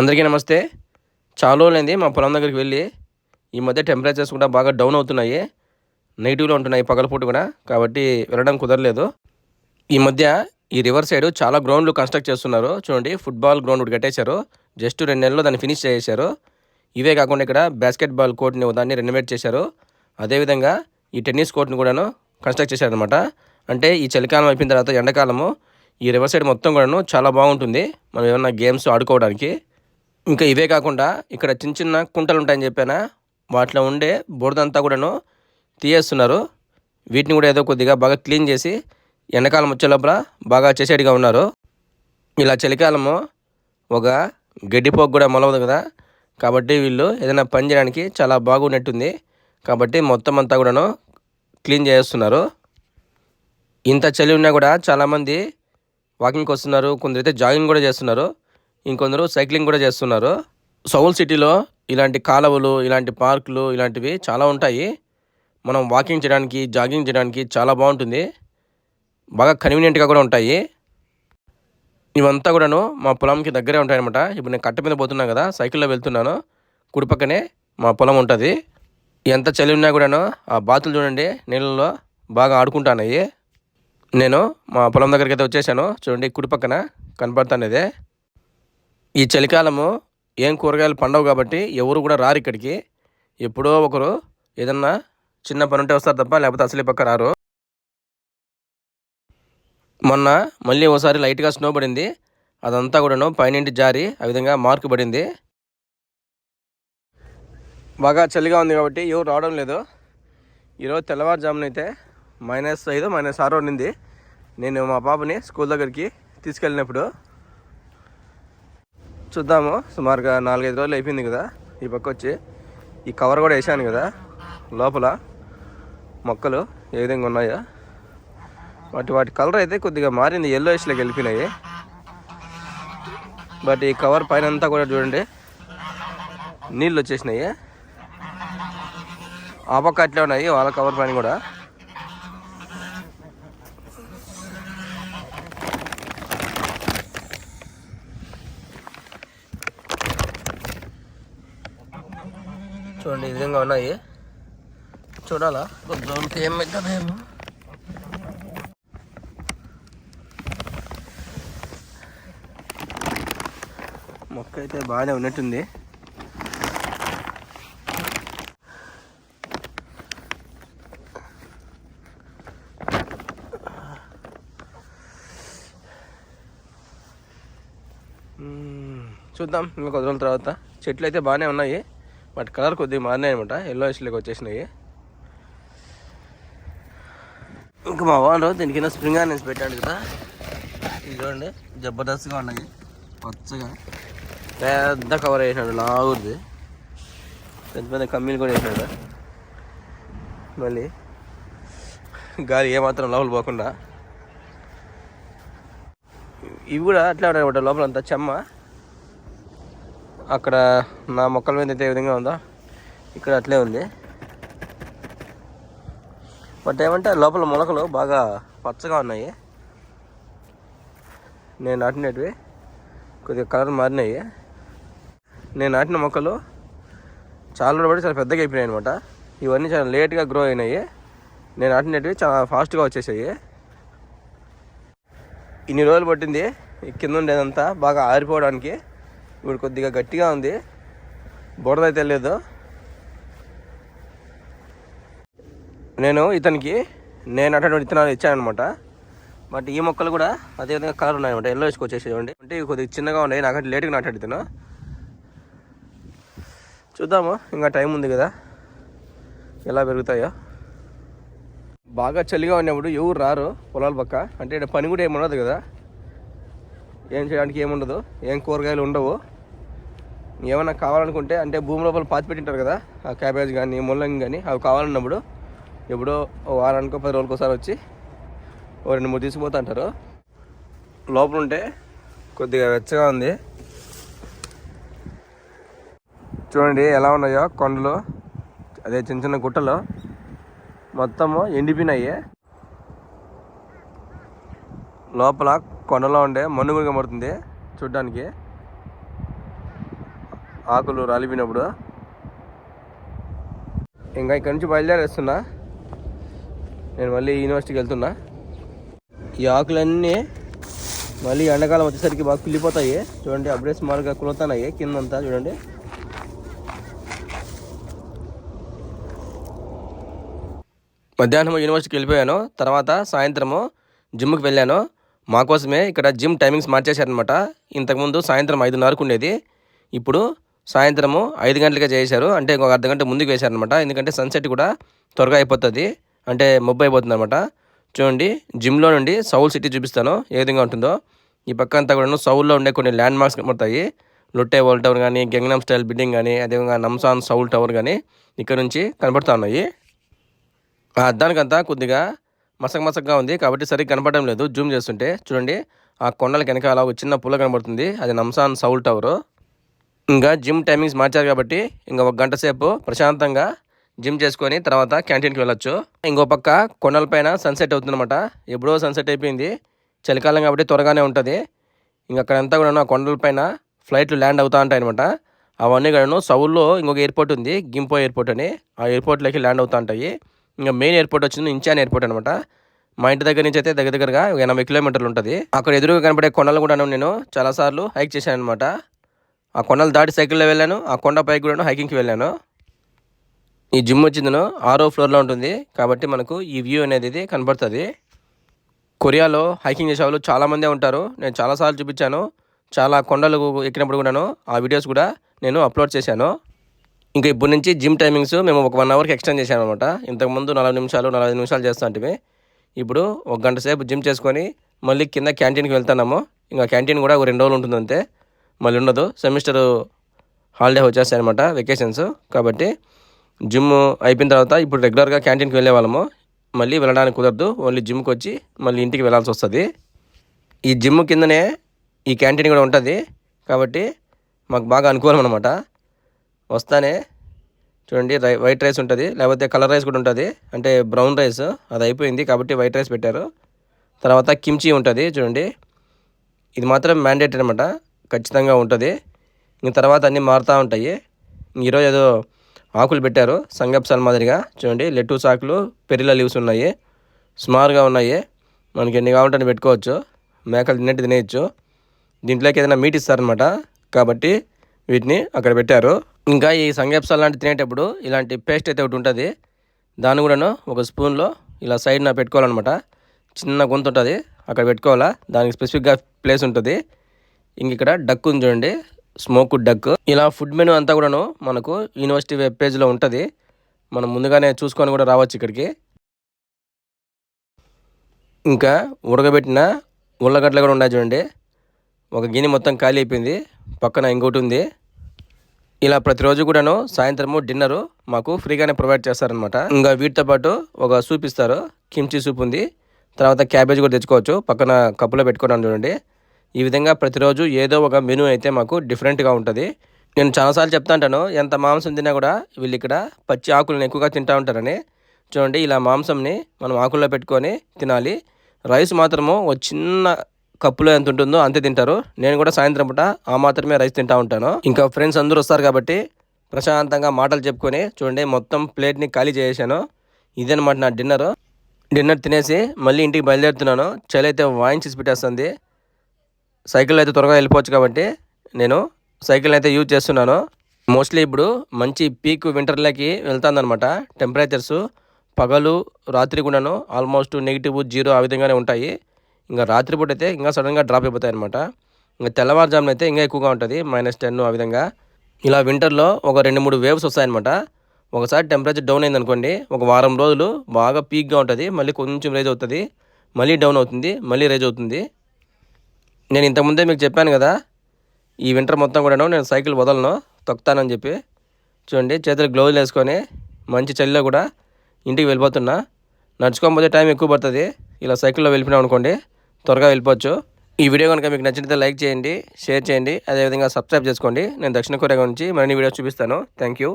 అందరికీ నమస్తే. చాలా రోజులైంది మా పొలం దగ్గరికి వెళ్ళి ఈ మధ్య టెంపరేచర్స్ కూడా బాగా డౌన్ అవుతున్నాయి. నెగిటివ్లో ఉంటున్నాయి పగలపూట కూడా. కాబట్టి వెళ్ళడం కుదరలేదు. ఈ మధ్య ఈ రివర్ సైడ్ చాలా గ్రౌండ్లు కన్స్ట్రక్ట్ చేస్తున్నారు. చూడండి ఫుట్బాల్ గ్రౌండ్ ఒకటి కట్టేశారు. జస్ట్ రెండు నెలల్లో దాన్ని ఫినిష్ చేసేశారు. ఇవే కాకుండా ఇక్కడ బాస్కెట్ బాల్ కోర్ట్ని దాన్ని రెనోవేట్ చేశారు. అదేవిధంగా ఈ టెన్నిస్ కోర్ట్ని కూడాను కన్స్ట్రక్ట్ చేశారనమాట అంటే ఈ చలికాలం అయిపోయిన తర్వాత ఎండాకాలము ఈ రివర్ సైడ్ మొత్తం కూడాను చాలా బాగుంటుంది. మనం ఏమన్నా గేమ్స్ ఆడుకోవడానికి ఇంకా ఇవే కాకుండా ఇక్కడ చిన్న చిన్న కుంటలు ఉంటాయని చెప్పానా? వాటిలో ఉండే బురదంతా కూడాను తీయేస్తున్నారు. వీటిని కూడా ఏదో కొద్దిగా బాగా క్లీన్ చేసి ఎండాకాలం వచ్చే లోపల బాగా చేసేటిగా ఉన్నారు. ఇలా చలికాలము ఒక గడ్డిపోకు కూడా మొలవదు కదా? కాబట్టి వీళ్ళు ఏదైనా పని చేయడానికి చాలా బాగున్నట్టుంది. కాబట్టి మొత్తం అంతా కూడాను క్లీన్ చేస్తున్నారు. ఇంత చలి ఉన్నా కూడా చాలామంది వాకింగ్కి వస్తున్నారు. కొందరైతే జాగింగ్ కూడా చేస్తున్నారు. ఇంకొందరు సైక్లింగ్ కూడా చేస్తున్నారు. సౌల్ సిటీలో ఇలాంటి కాలువలు ఇలాంటి పార్కులు ఇలాంటివి చాలా ఉంటాయి. మనం వాకింగ్ చేయడానికి జాగింగ్ చేయడానికి చాలా బాగుంటుంది. బాగా కన్వీనియంట్గా కూడా ఉంటాయి. ఇవంతా కూడాను మా పొలంకి దగ్గరే ఉంటాయన్నమాట. ఇప్పుడు నేను కట్ట మీద పోతున్నాను కదా సైకిల్లో వెళ్తున్నాను. కుడి పక్కనే మా పొలం ఉంటుంది. ఎంత చలి ఉన్నా కూడాను ఆ బాతులు చూడండి నీళ్ళలో బాగా ఆడుకుంటానయ్యి నేను మా పొలం దగ్గరికి అయితే వచ్చేసాను. చూడండి కుడి పక్కన కనపడుతున్నదే. ఈ చలికాలము ఏం కూరగాయలు పండవు కాబట్టి ఎవరు కూడా రారు ఇక్కడికి. ఎప్పుడో ఒకరు ఏదన్నా చిన్న పని ఉంటే వస్తారు తప్ప లేకపోతే అసలు పక్క రారు. మొన్న మళ్ళీ ఒకసారి లైట్గా స్నో పడింది. అదంతా కూడాను పైనుండి జారి ఆ విధంగా మార్కు పడింది. బాగా చలిగా ఉంది కాబట్టి ఎవరు రావడం లేదు. ఈరోజు తెల్లవారుజామున అయితే మైనస్ ఐదు మైనస్ ఆరు ఉండింది నేను మా పాపని స్కూల్ దగ్గరికి తీసుకెళ్ళినప్పుడు చూద్దాము. సుమారుగా నాలుగైదు రోజులు అయిపోయింది కదా ఈ పక్క వచ్చి. ఈ కవర్ కూడా వేసాను కదా లోపల. మొక్కలు ఏ విధంగా ఉన్నాయో. వాటి వాటి కలర్ అయితే కొద్దిగా మారింది. ఎల్లో ఇష్లోకి వెళ్ళిపోయినాయి. బట్ ఈ కవర్ పైన అంతా కూడా చూడండి. నీళ్ళు వచ్చేసినాయి. ఆ పక్క అట్లే ఉన్నాయి. వాళ్ళ కవర్ పైన కూడా. చూడండి ఈ విధంగా ఉన్నాయి. చూడాలా? కొంచెం ఏమైతుందేమో మొక్క అయితే బాగానే ఉన్నట్టుంది. చూద్దాం ఇంకా కొద్ది రోజుల తర్వాత. చెట్లు అయితే బాగానే ఉన్నాయి. బట్ కలర్ కొద్దిగా మారినాయి అనమాట ఎల్లో ఇష్లోకి వచ్చేసినాయి. ఇంకా మా వాళ్ళు దీని కింద స్ప్రింగ్ ఆనియన్స్ పెట్టాడు కదా. ఇది చూడండి జబర్దస్త్గా ఉన్నాయి పచ్చగా. పెద్ద కవర్ వేసినాడు లాగుంది పెద్ద పెద్ద కమ్మీలు కూడా వేసినాడు. మళ్ళీ గాలి ఏమాత్రం లోపల పోకుండా. ఇవి కూడా అట్లా ఉన్నాయి లోపల అంతా చెమ్మ. అక్కడ నా మొక్కల మీద అయితే ఏ విధంగా ఉందో ఇక్కడ అట్లే ఉంది. బట్ ఏమంటే లోపల మొలకలు బాగా పచ్చగా ఉన్నాయి. నేను నాటినవి కొద్దిగా కలర్ మారినాయి. నేను నాటిన మొక్కలు చాలా రోజులు పడి చాలా పెద్దగా అయిపోయినాయి అనమాట ఇవన్నీ చాలా లేట్గా గ్రో అయినాయి. నేను నాటినవి చాలా ఫాస్ట్గా వచ్చేసాయి. ఇన్ని రోజులు పట్టింది. కింద ఉండేదంతా బాగా ఆరిపోవడానికి ఇప్పుడు కొద్దిగా గట్టిగా ఉంది. బురద అయితే లేదు. నేను ఇతనికి నేను అటువంటి విత్తనాలు ఇచ్చానమాట బట్ ఈ మొక్కలు కూడా అదేవిధంగా కలర్ ఉన్నాయన్నమాట. ఎల్లో వేసుకొచ్చేసేయండి అంటే ఇవి కొద్దిగా చిన్నగా ఉన్నాయి. నాకంటే లేట్గా నాటాడు చూద్దాము. ఇంకా టైం ఉంది కదా. ఎలా పెరుగుతాయో. బాగా చలిగా ఉన్నప్పుడు ఎవరు రారు పొలాల పక్క. అంటే పని కూడా ఏముండదు కదా. ఏం చేయడానికి ఏముండదు ఏం కూరగాయలు ఉండవు. ఏమైనా కావాలనుకుంటే అంటే భూమి లోపల పాతి పెట్టింటారు కదా ఆ క్యాబేజ్ కానీ ముల్లంగి కానీ అవి కావాలన్నప్పుడు ఎప్పుడో వారానికి వారానికో పది రోజులకి ఒకసారి వచ్చి ఓ రెండు మూడు తీసుకుపోతా అంటారు. లోపల ఉంటే కొద్దిగా వెచ్చగా ఉంది. చూడండి ఎలా ఉన్నాయో కొండలు అదే చిన్న చిన్న గుట్టలు. మొత్తము ఎండిపోయినాయి. లోపల కొండలో ఉండే మన్ను కూడా కనబడుతుంది చూడ్డానికి. ఆకులు రాలిపోయినప్పుడు. ఇంకా ఇక్కడ నుంచి బయలుదేరేస్తున్నా. నేను మళ్ళీ యూనివర్సిటీకి వెళ్తున్నా. ఈ ఆకులన్నీ మళ్ళీ ఎండాకాలం వచ్చేసరికి బాగా కుళ్ళిపోతాయి. చూడండి అప్పుడే స్మాల్గా కులుతున్నాయి కిందంతా చూడండి. మధ్యాహ్నం యూనివర్సిటీకి వెళ్ళిపోయాను. తర్వాత సాయంత్రము జిమ్కి వెళ్ళాను. మా కోసమే ఇక్కడ జిమ్ టైమింగ్స్ మార్చేశారనమాట ఇంతకుముందు సాయంత్రం ఐదున్నరకు ఉండేది. ఇప్పుడు సాయంత్రము ఐదు గంటలకే చేశారు. అంటే ఇంకొక అర్ధ గంట ముందుకు వేశారనమాట ఎందుకంటే సన్సెట్ కూడా త్వరగా అయిపోతుంది. అంటే మొబ్బు అయిపోతుంది అనమాట చూడండి జిమ్లో నుండి సౌల్ సిటీ చూపిస్తాను. ఏ విధంగా ఉంటుందో. ఈ పక్క అంతా కూడా సౌల్లో ఉండే కొన్ని ల్యాండ్ మార్క్స్ కనబడతాయి లొట్టే వరల్డ్ టవర్ కానీ గంగనామ్ స్టైల్ బిల్డింగ్ కానీ అదేవిధంగా నమ్సాన్ సౌల్ టవర్ కానీ ఇక్కడ నుంచి కనబడుతూ ఉన్నాయి. ఆ అద్దానికంతా కొద్దిగా మసక మసకగా ఉంది. కాబట్టి సరిగ్గా కనపడడం లేదు. జూమ్ చేస్తుంటే చూడండి ఆ కొండల వెనకాల ఒక చిన్న పుల్ల కనబడుతుంది. అది నమ్సాన్ సౌల్ టవరు ఇంకా జిమ్ టైమింగ్స్ మార్చారు కాబట్టి ఇంకా ఒక గంట సేపు ప్రశాంతంగా జిమ్ చేసుకొని తర్వాత క్యాంటీన్కి వెళ్ళొచ్చు. ఇంకో పక్క కొండలపైన సన్సెట్ అవుతుందన్నమాట. ఎప్పుడో సన్సెట్ అయిపోయింది. చలికాలం కాబట్టి త్వరగానే ఉంటుంది. ఇంకా అక్కడంతా కూడా కొండలపైన ఫ్లైట్లు ల్యాండ్ అవుతూ ఉంటాయి అనమాట అవన్నీ కూడాను సౌల్లో ఇంకొక ఎయిర్పోర్ట్ ఉంది గింపో ఎయిర్పోర్ట్ అని. ఆ ఎయిర్పోర్ట్లోకి ల్యాండ్ అవుతూ ఉంటాయి. ఇంకా మెయిన్ ఎయిర్పోర్ట్ వచ్చింది ఇంచాన్ ఎయిర్పోర్ట్ అనమాట మా ఇంటి దగ్గర నుంచి అయితే దగ్గర దగ్గరగా ఎనభై కిలోమీటర్లు ఉంటుంది. అక్కడ ఎదురుగా కనబడే కొండలు కూడా నేను చాలాసార్లు హైక్ చేశాను అనమాట ఆ కొండలు దాటి సైకిల్లో వెళ్ళాను ఆ కొండ పైకి కూడా హైకింగ్కి వెళ్ళాను. ఈ జిమ్ వచ్చిందను ఆరో ఫ్లోర్లో ఉంటుంది. కాబట్టి మనకు ఈ వ్యూ అనేది ఇది కనబడుతుంది. కొరియాలో హైకింగ్ చేసే వాళ్ళు చాలామందే ఉంటారు. నేను చాలాసార్లు చూపించాను. చాలా కొండలు ఎక్కినప్పుడు కూడాను ఆ వీడియోస్ కూడా నేను అప్లోడ్ చేశాను. ఇంకా ఇప్పటి నుంచి జిమ్ టైమింగ్స్ మేము ఒక వన్ అవర్కి ఎక్స్టెండ్ చేశాను అనమాట ఇంతకుముందు నలభై నిమిషాలు నలభై నిమిషాలు చేస్తుంటే ఇప్పుడు ఒక గంట సేపు జిమ్ చేసుకొని మళ్ళీ కింద క్యాంటీన్కి వెళ్తున్నాము. ఇంకా క్యాంటీన్ కూడా ఒక రెండు రోజులు ఉంటుంది అంతే మళ్ళీ ఉండదు సెమిస్టర్ హాలిడే వచ్చేస్తాయి అనమాట వెకేషన్స్ కాబట్టి జిమ్ అయిపోయిన తర్వాత ఇప్పుడు రెగ్యులర్గా క్యాంటీన్కి వెళ్ళే వాళ్ళము. మళ్ళీ వెళ్ళడానికి కుదరదు. ఓన్లీ జిమ్కి వచ్చి మళ్ళీ ఇంటికి వెళ్ళాల్సి వస్తుంది. ఈ జిమ్ కిందనే ఈ క్యాంటీన్ కూడా ఉంటుంది. కాబట్టి మాకు బాగా అనుకూలం అనమాట వస్తానే చూడండి రై వైట్ రైస్ ఉంటుంది. లేకపోతే కలర్ రైస్ కూడా ఉంటుంది. అంటే బ్రౌన్ రైస్ అది అయిపోయింది కాబట్టి వైట్ రైస్ పెట్టారు. తర్వాత కిమ్చి ఉంటుంది. చూడండి. ఇది మాత్రం మ్యాండేటరీ అనమాట ఖచ్చితంగా ఉంటుంది. ఇంక తర్వాత అన్నీ మారుతూ ఉంటాయి. ఈరోజు ఏదో ఆకులు పెట్టారు. సంగప్సాల్ మాదిరిగా. చూడండి లెట్టూస్ ఆకులు పెరిల లీవ్స్ ఉన్నాయి. స్మార్గా ఉన్నాయి. మనకి ఎన్ని కావాలంటే పెట్టుకోవచ్చు. మేకలు తిన్నట్టు తినేయచ్చు. దీంట్లోకి ఏదైనా మీట్ ఇస్తారనమాట కాబట్టి వీటిని అక్కడ పెట్టారు. ఇంకా ఈ సంగప్సాల్ లాంటి తినేటప్పుడు ఇలాంటి పేస్ట్ అయితే ఒకటి ఉంటుంది. దాన్ని కూడాను ఒక స్పూన్లో ఇలా సైడ్న పెట్టుకోవాలన్నమాట. చిన్న గొంతు ఉంటుంది. అక్కడ పెట్టుకోవాలా? దానికి స్పెసిఫిక్గా ప్లేస్ ఉంటుంది. ఇంక ఇక్కడ డక్ ఉంది చూడండి. స్మోక్ డక్ ఇలా ఫుడ్ మెనూ అంతా కూడాను మనకు యూనివర్సిటీ వెబ్ పేజ్లో ఉంటుంది. మనం ముందుగానే చూసుకొని కూడా రావచ్చు ఇక్కడికి. ఇంకా ఉడకబెట్టిన ఉల్లగడ్డలు కూడా ఉన్నాయి చూడండి. ఒక గిన్నె మొత్తం ఖాళీ అయిపోయింది. పక్కన ఇంకోటి ఉంది. ఇలా ప్రతిరోజు కూడాను సాయంత్రము డిన్నరు మాకు ఫ్రీగానే ప్రొవైడ్ చేస్తారనమాట ఇంకా వీటితో పాటు ఒక సూప్ ఇస్తారు. కిమ్చి సూప్ ఉంది. తర్వాత క్యాబేజ్ కూడా తెచ్చుకోవచ్చు. పక్కన కప్పులో పెట్టుకున్నాను చూడండి. ఈ విధంగా ప్రతిరోజు ఏదో ఒక మెనూ అయితే మాకు డిఫరెంట్గా ఉంటుంది. నేను చాలాసార్లు చెప్తా ఉంటాను ఎంత మాంసం తిన్నా కూడా వీళ్ళు ఇక్కడ పచ్చి ఆకులను ఎక్కువగా తింటూ ఉంటారని. చూడండి ఇలా మాంసంని మనం ఆకుల్లో పెట్టుకొని తినాలి. రైస్ మాత్రము ఒక చిన్న కప్పులో ఎంత ఉంటుందో అంతే తింటారు. నేను కూడా సాయంత్రం పూట ఆ మాత్రమే రైస్ తింటా ఉంటాను. ఇంకా ఫ్రెండ్స్ అందరూ వస్తారు కాబట్టి ప్రశాంతంగా మాటలు చెప్పుకొని చూడండి మొత్తం ప్లేట్ని ఖాళీ చేసేసాను. ఇదనమాట నా డిన్నర్. డిన్నర్ తినేసి మళ్ళీ ఇంటికి బయలుదేరుతున్నాను. చలి అయితే వాయించేసి పెట్టేస్తుంది. సైకిల్ అయితే త్వరగా వెళ్ళిపోవచ్చు కాబట్టి నేను సైకిల్ అయితే యూజ్ చేస్తున్నాను. మోస్ట్లీ ఇప్పుడు మంచి పీక్ వింటర్లోకి వెళ్తుందనమాట టెంపరేచర్స్ పగలు రాత్రి కూడాను ఆల్మోస్ట్ నెగిటివ్ జీరో ఆ విధంగానే ఉంటాయి. ఇంకా రాత్రిపూట అయితే ఇంకా సడన్గా డ్రాప్ అయిపోతాయి అనమాట ఇంకా తెల్లవారుజామున అయితే ఇంకా ఎక్కువగా ఉంటుంది మైనస్ టెన్ ఆ విధంగా. ఇలా వింటర్లో ఒక రెండు మూడు వేవ్స్ వస్తాయన్నమాట. ఒకసారి టెంపరేచర్ డౌన్ అయింది అనుకోండి ఒక వారం రోజులు బాగా పీక్గా ఉంటుంది మళ్ళీ కొంచెం రేజ్ అవుతుంది మళ్ళీ డౌన్ అవుతుంది మళ్ళీ రేజ్ అవుతుంది. నేను ఇంతకుముందే మీకు చెప్పాను కదా ఈ వింటర్ మొత్తం కూడా నేను సైకిల్ వదలను తొక్కుతానని చెప్పి. చూడండి చేతులు గ్లౌజులు వేసుకొని మంచి చలిలో కూడా ఇంటికి వెళ్ళిపోతున్నా. నడుచుకోకపోతే టైం ఎక్కువ పడుతుంది. ఇలా సైకిల్లో వెళ్ళిపోయినాం అనుకోండి త్వరగా వెళ్ళిపోవచ్చు. ఈ వీడియో కనుక మీకు నచ్చినట్లయితే లైక్ చేయండి షేర్ చేయండి. అదేవిధంగా సబ్స్క్రైబ్ చేసుకోండి. నేను దక్షిణ కొరియా నుంచి మరిన్ని వీడియోస్ చూపిస్తాను. Thank you